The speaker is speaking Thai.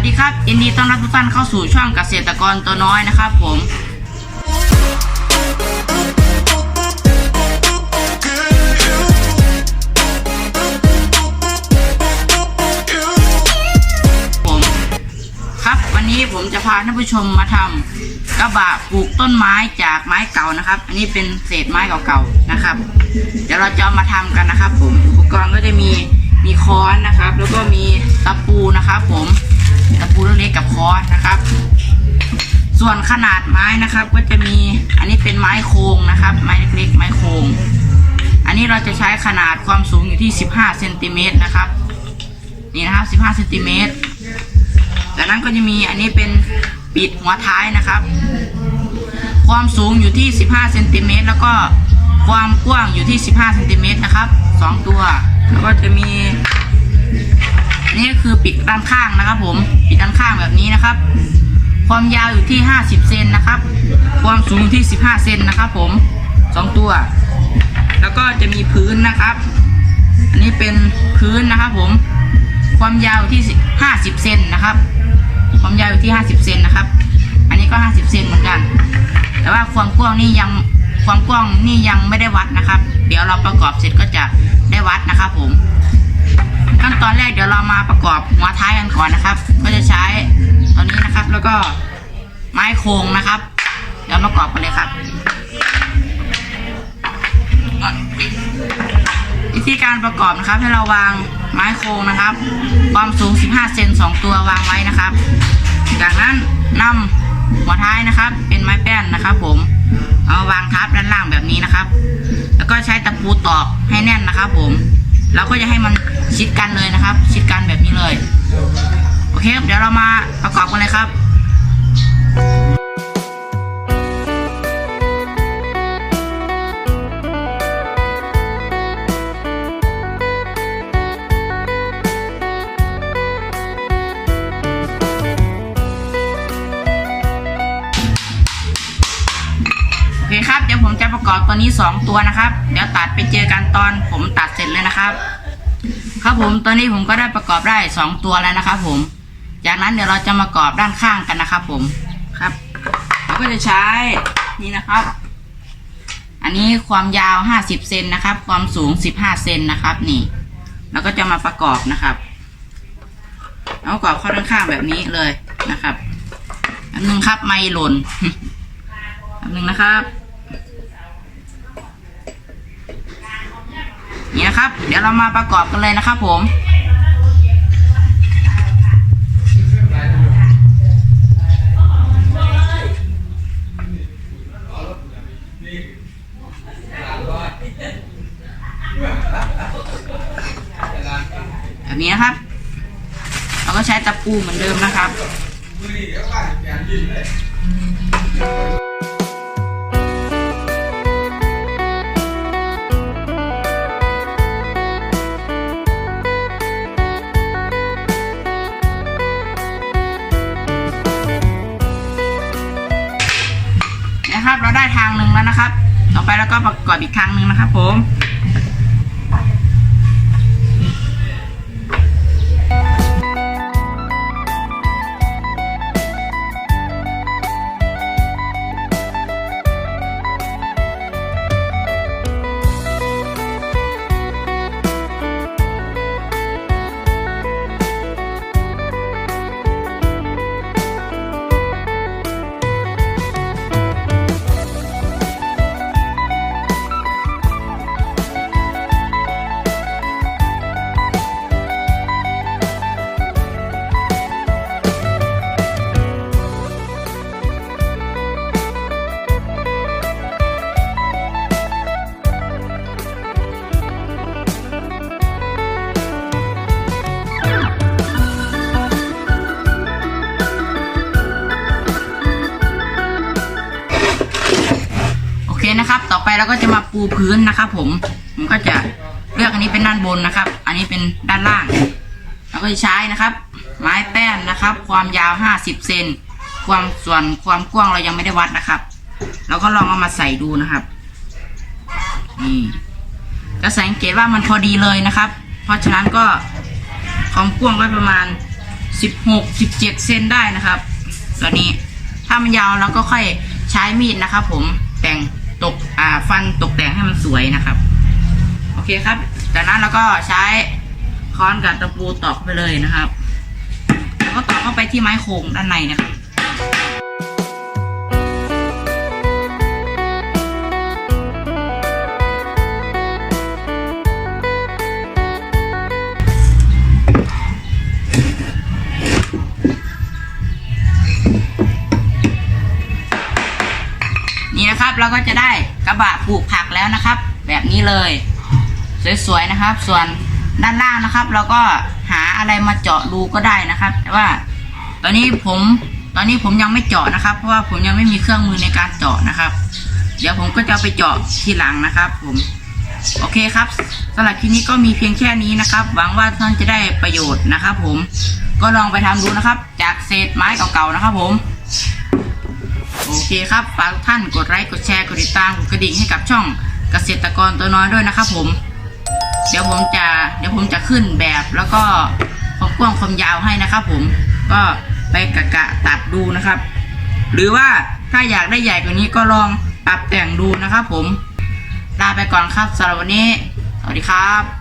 วัสดีครับยินดีต้อนรับทุกท่านเข้าสู่ช่องเกษตรกรตัวน้อยนะครับผม ผมครับวันนี้ผมจะพาท่านผู้ชมมาทำกระบะปลูกต้นไม้จากไม้เก่านะครับ อันนี้เป็นเศษไม้เก่าๆนะครับ เดี๋ยวเราจะเอามาทำกันนะครับ ผมอุปกรณ์ก็จะมีมีค้อนนะครับ แล้วก็มีตะปูนะครับ ผม ตะปูเล็กๆกับค้อนนะครับ ส่วนขนาดไม้นะครับ ก็จะมีอันนี้เป็นไม้โครงนะครับ ไม้เล็กๆไม้โครงอันนี้เราจะใช้ขนาดความสูงอยู่ที่ 15เซนติเมตรนะครับนี่นะครับ 15เซนติเมตรจากนั้นก็จะมีอันนี้เป็นปิดหัวท้ายนะครับ ความสูงอยู่ที่ 15เซนติเมตรแล้วก็ความกว้างอยู่ที่ 15เซนติเมตรนะครับสองตัว แล้วก็จะมี อันนี่คือปิดด้านข้างนะครับผม ปิดด้านข้างแบบนี้นะครับ ความยาวอยู่ที่ 50 เซนนะครับ ความสูงที่ 15 เซนนะครับผมสองตัว แล้วก็จะมีพื้นนะครับ อันนี้เป็นพื้นนะครับผม ความยาวที่ 50 เซนนะครับ ความยาวอยู่ที่ 50 เซนนะครับ อันนี้ก็ 50 เซนเหมือนกัน แต่ว่าความกว้างนี่ยังความกว้างนี่ยังไม่ได้วัดนะครับ เดี๋ยวเราประกอบเสร็จก็จะได้วัดนะครับผม ตอนแรกเดี๋ยวเรามาประกอบหัวท้ายกันก่อนนะครับ ก็จะใช้ตัวนี้นะครับ แล้วก็ไม้โครงนะครับ เดี๋ยวประกอบกันเลยครับ วิธีการประกอบนะครับ ให้เราวางไม้โครงนะครับ ความสูง 15 เซน2 ตัววางไว้นะครับ จากนั้นนำหัวท้ายนะครับ เป็นไม้แป้นนะครับ ผมเอาวางทับด้านล่างแบบนี้นะครับ แล้วก็ใช้ตะปูตอกให้แน่นนะครับ ผม เราก็จะให้มันชิดกันเลยนะครับ ชิดกันแบบนี้เลย โอเคเดี๋ยวเรามาประกอบกันเลยครับ กอบตัวนี้ 2 ตัวนะครับ เดี๋ยวตัดไปเจอกันตอนผมตัดเสร็จเลยนะครับ ครับผมตอนนี้ผมก็ได้ประกอบได้ 2 ตัวแล้วนะครับ ผม จากนั้นเดี๋ยวเราจะมากรอบด้านข้างกันนะครับ ผมครับเราก็จะใช้นี่นะครับ อันนี้ความยาว 50เซนนะครับ ความสูง 15เซนนะครับ นี่เราก็จะมาประกอบนะครับแล้วปรอบเข้าด้านข้างแบบนี้เลยนะครับอันนึงครับไม่หล่นแป๊บนึงนะครับ นี่นะครับ เดี๋ยวเรามาประกอบกันเลยนะครับผมแบบนี้นะครับ เราก็ใช้ตะปูเหมือนเดิมนะครับ นะครับ ต่อไปแล้วก็ประกอบอีกครั้งหนึ่งนะครับผม นะครับต่อไปเราก็จะมาปูพื้นนะครับ ผมผมก็จะเลือกอันนี้เป็นด้านบนนะครับ อันนี้เป็นด้านล่างเราก็จะใช้นะครับ ไม้แป้นนะครับ ความยาว50เซนความส่วนความกว้างเรายังไม่ได้วัดนะครับเราก็ลองเอามาใส่ดูนะครับนี่จะสังเกตว่ามันพอดีเลยนะครับ เพราะฉะนั้นก็ความกว้างไว้ประมาณสิบหกสิบเจ็ดเซนได้นะครับ ตัวนี้ถ้ามันยาวเราก็ค่อยใช้มีดนะครับ ผมแต่ง ตกอ่าฟันตกแต่งให้มันสวยนะครับ โอเคครับ จากนั้นเราก็ใช้ค้อนกับตะปูตอกไปเลยนะครับ แล้วก็ตอกเข้าไปที่ไม้โครงด้านในนะครับ เราก็จะได้กระบะปลูกผักแล้วนะครับ แบบนี้เลย สวยๆนะครับ ส่วนด้านล่างนะครับ เราก็หาอะไรมาเจาะดูก็ได้นะครับ แต่ว่า ตอนนี้ผมตอนนี้ผมยังไม่เจาะนะครับ เพราะว่าผมยังไม่มีเครื่องมือในการเจาะนะครับ เดี๋ยวผมก็จะไปเจาะทีหลังนะครับ ผมโอเคครับสำหรับคลิปนี้ก็มีเพียงแค่นี้นะครับ หวังว่าท่านจะได้ประโยชน์นะครับ ผมก็ลองไปทำดูนะครับ จากเศษไม้เก่าๆนะครับ ผม โอเคครับฝากทุกท่านกดไลค์กดแชร์กดติดตามกดกระดิ่งให้กับช่องเกษตรกรตัวน้อยด้วยนะครับผม เดี๋ยวผมจะเดี๋ยวผมจะขึ้นแบบแล้วก็ความกว้างความยาวให้นะครับผมก็ไปกะกะตัดดูนะครับ หรือว่าถ้าอยากได้ใหญ่กว่านี้ก็ลองปรับแต่งดูนะครับผมลาไปก่อนครับสำหรับวันนี้ สวัสดีครับ